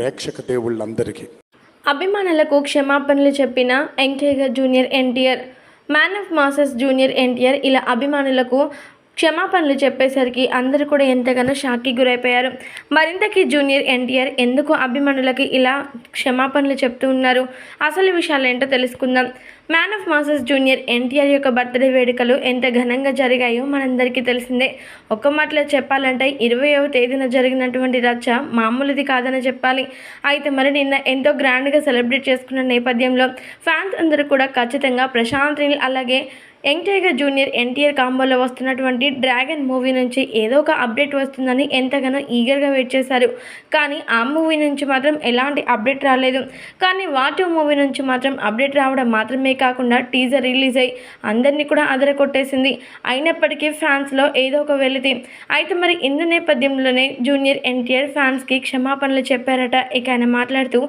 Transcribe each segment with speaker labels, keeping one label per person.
Speaker 1: ప్రేక్షక దేవుళ్ళందరికీ.
Speaker 2: అభిమానులకు క్షమాపణలు చెప్పిన ఎంకేగర్ junior NTR man of masses junior NTR ఇలా అభిమానులకు క్షమాపణలు చెప్పేసరికి అందరూ కూడా ఎంతగానో షాక్కి గురైపోయారు. మరింతకి జూనియర్ ఎన్టీఆర్ ఎందుకు అభిమానులకి ఇలా క్షమాపణలు చెప్తూ ఉన్నారు? అసలు విషయాలు ఏంటో తెలుసుకుందాం. Man of masses junior NTR యొక్క బర్త్డే వేడుకలు ఎంత ఘనంగా జరిగాయో మనందరికీ తెలిసిందే. ఒక్క మాటలో చెప్పాలంటే ఇరవైవ తేదీన జరిగినటువంటి రచ్చ మామూలుది కాదని చెప్పాలి. అయితే మరి నిన్న ఎంతో గ్రాండ్గా సెలబ్రేట్ చేసుకున్న నేపథ్యంలో ఫ్యాన్స్ అందరూ కూడా ఖచ్చితంగా ప్రశాంత్ నీల్ అలాగే యంగ్ టైగర్ జూనియర్ ఎన్టీఆర్ కాంబోలో వస్తున్నటువంటి డ్రాగన్ మూవీ నుంచి ఏదో ఒక అప్డేట్ వస్తుందని ఎంతగానో ఈగర్గా వెయిట్ చేశారు. కానీ ఆ మూవీ నుంచి మాత్రం ఎలాంటి అప్డేట్ రాలేదు. కానీ వాటి మూవీ నుంచి మాత్రం అప్డేట్ రావడం మాత్రమే కాకుండా టీజర్ రిలీజ్ అయ్యి అందరినీ కూడా అదరకొట్టేసింది అయినప్పటికీ ఫ్యాన్స్లో ఏదో ఒక వెళితే. అయితే మరి ఇందు నేపథ్యంలోనే జూనియర్ ఎన్టీఆర్ ఫ్యాన్స్కి క్షమాపణలు చెప్పారట. ఇక ఆయన మాట్లాడుతూ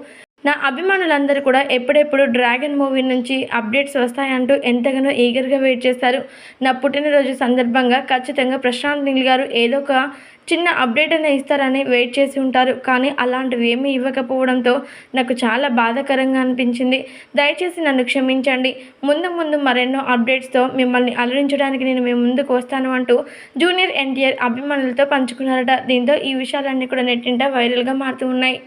Speaker 2: నా అభిమానులందరూ కూడా ఎప్పుడెప్పుడు డ్రాగన్ మూవీ నుంచి అప్డేట్స్ వస్తాయంటూ ఎంతగానో ఈగర్గా వెయిట్ చేస్తారు. నా పుట్టినరోజు సందర్భంగా ఖచ్చితంగా ప్రశాంత్ నీల్ గారు ఏదో ఒక చిన్న అప్డేట్ అనే ఇస్తారని వెయిట్ చేసి ఉంటారు. కానీ అలాంటివి ఏమీ ఇవ్వకపోవడంతో నాకు చాలా బాధాకరంగా అనిపించింది. దయచేసి నన్ను క్షమించండి. ముందు ముందు మరెన్నో అప్డేట్స్తో మిమ్మల్ని అలరించడానికి నేను మీ ముందుకు వస్తాను అంటూ జూనియర్ ఎన్టీఆర్ అభిమానులతో పంచుకున్నారట. దీంతో ఈ విషయాలన్నీ కూడా నెట్టింట వైరల్గా మారుతూ ఉన్నాయి.